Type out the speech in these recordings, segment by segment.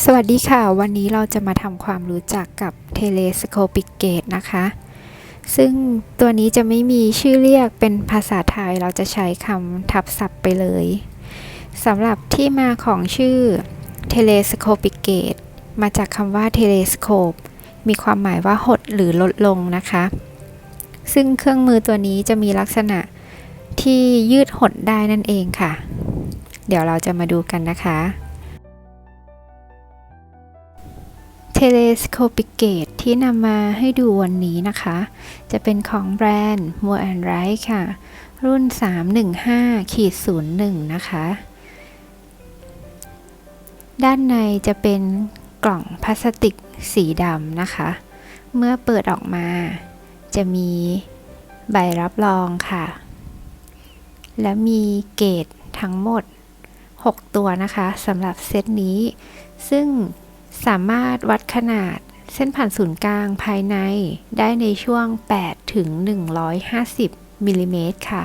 สวัสดีค่ะ วันนี้เราจะมาทำความรู้จักกับ Telescopic Gauge นะคะ ซึ่งตัวนี้จะไม่มีชื่อเรียกเป็นภาษาไทยเราจะใช้คำทับศัพท์ไปเลยสำหรับที่มาของชื่อ Telescopic Gauge มาจากคำว่า Telescope มีความหมายว่าหดหรือลดลงนะคะ ซึ่งเครื่องมือตัวนี้จะมีลักษณะที่ยืดหดได้นั่นเองค่ะ เดี๋ยวเราจะมาดูกันนะคะ Telescopic Gauge ที่นำมาให้ดูวันนี้นะคะ จะเป็นของแบรนด์ m o o r and Wright ค่ะ รุ่น 315ขีด01 นะคะ ด้านในจะเป็นกล่องพลาสติกสีดำนะคะ เมื่อเปิดออกมา จะมีใบรับรองค่ะ และมีเกจทั้งหมด 6 ตัวนะคะสำหรับเซตนี้ ซึ่ง สามารถวัดขนาดเส้นผ่านศูนย์กลางภายในได้ในช่วง 8 ถึง 150มิลลิเมตรค่ะ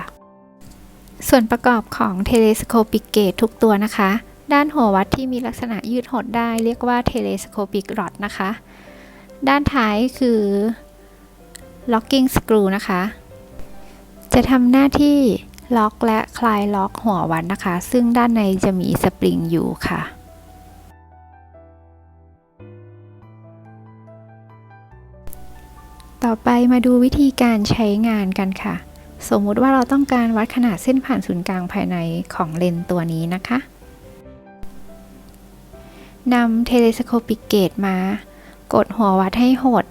ส่วนประกอบของ Telescopic Gauge ทุกตัวนะคะ ด้านหัววัดที่มีลักษณะยืดหดได้เรียกว่า Telescopic Rod นะคะ ด้านท้ายคือ Locking Screw นะคะ จะทำหน้าที่ล็อกและคลายล็อกหัววัดนะคะ ซึ่งด้านในจะมีสปริงอยู่ค่ะ ต่อไปมาดูวิธีการใช้งานกันค่ะ สมมุติว่าเราต้องการวัดขนาดเส้นผ่านศูนย์กลางภายในของเลนส์ตัวนี้นะคะนำเทเลสโคปิกเกตมา กดหัววัดให้หด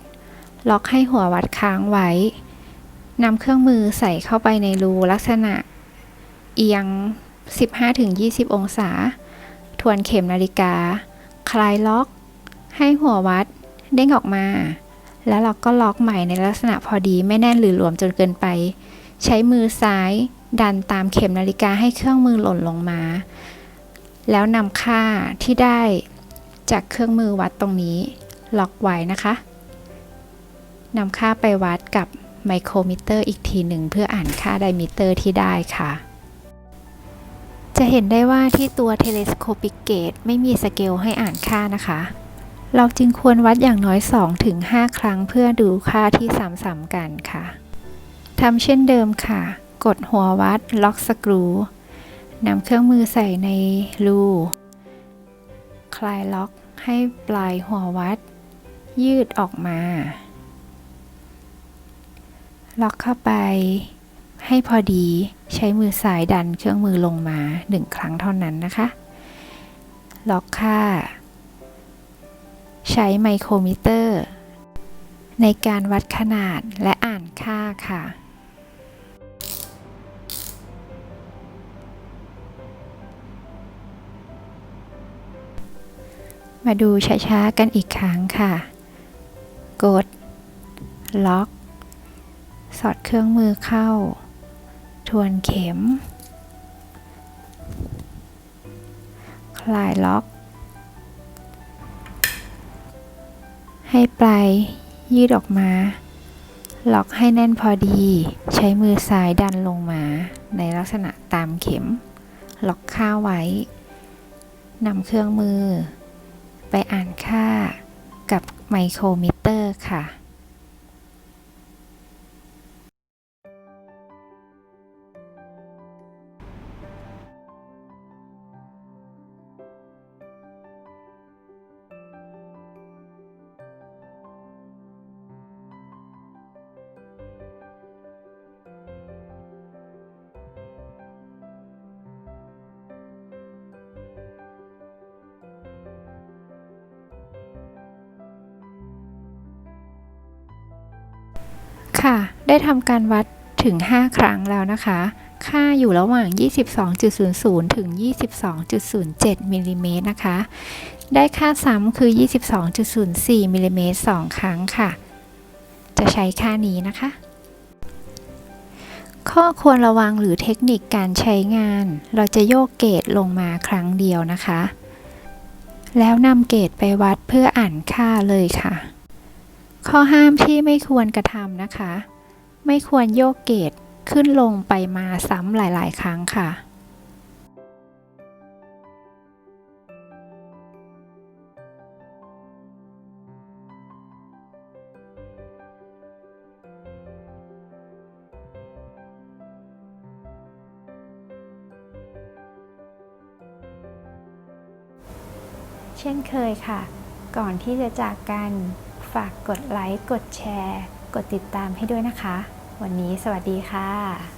ล็อกให้หัววัดค้างไว้ นำเครื่องมือใส่เข้าไปในรูลักษณะ เอียง 15-20 องศา ทวนเข็มนาฬิกา คลายล็อก ให้หัววัด เด้งออกมา แล้วเราก็ล็อกใหม่ในลักษณะพอดีไม่แน่นหรือหลวมจนเกินไป ใช้มือซ้าย ดันตามเข็มนาฬิกาให้เครื่องมือหล่นลงมา แล้วนำค่าที่ได้จากเครื่องมือวัดตรงนี้ ล็อกไว้นะคะนำค่าไปวัดกับไมโครมิเตอร์อีกทีหนึ่งเพื่ออ่านค่าไดมิเตอร์ที่ได้ค่ะ จะเห็นได้ว่าที่ตัว Telescopic Gauge ไม่มีสเกลให้อ่านค่านะคะ เราจึงควรวัดอย่างน้อย 2-5 ครั้งเพื่อดูค่าที่ซ้ำๆกันค่ะทำเช่นเดิมค่ะ กดหัววัดล็อกสกรูนำเครื่องมือใส่ในรูคลายล็อกให้ปลายหัววัด ยืดออกมา ล็อกเข้าไป ให้พอดีใช้มือซ้ายดันเครื่องมือลงมา1ครั้งเท่านั้นนะคะ ล็อกค่า ใช้ไมโครมิเตอร์ ในการวัดขนาดและอ่านค่าค่ะ มาดูช้าๆกันอีกครั้งค่ะ กด ล็อก สอดเครื่องมือเข้า ทวนเข็ม คลายล็อก ปลายยืดออกมา ล็อกให้แน่นพอดี ใช้มือซ้ายดันลงมา ในลักษณะตามเข็ม ล็อกค่าไว้นำเครื่องมือ ไปอ่านค่ากับไมโครมิเตอร์ค่ะ ค่ะ ได้ทำการวัดถึง 5 ครั้งแล้วนะคะ ค่าอยู่ระหว่าง 22.00 ถึง 22.07มิลลิเมตรนะคะ ได้ค่าซ้ำคือ 22.04มิลลิเมตร2ครั้งค่ะ จะใช้ค่านี้นะคะ ข้อควรระวังหรือเทคนิคการใช้งาน เราจะโยกเกจลงมาครั้งเดียวนะคะ แล้วนำเกจไปวัดเพื่ออ่านค่าเลยค่ะ ข้อห้ามที่ไม่ควรกระทำนะคะ ไม่ควรโยกเกตขึ้นลงไปมาซ้ำหลาย ๆ ครั้งค่ะ เช่นเคยค่ะ ก่อนที่จะจากกัน ฝากกดไลค์ กดแชร์ กดติดตามให้ด้วยนะคะ วันนี้สวัสดีค่ะ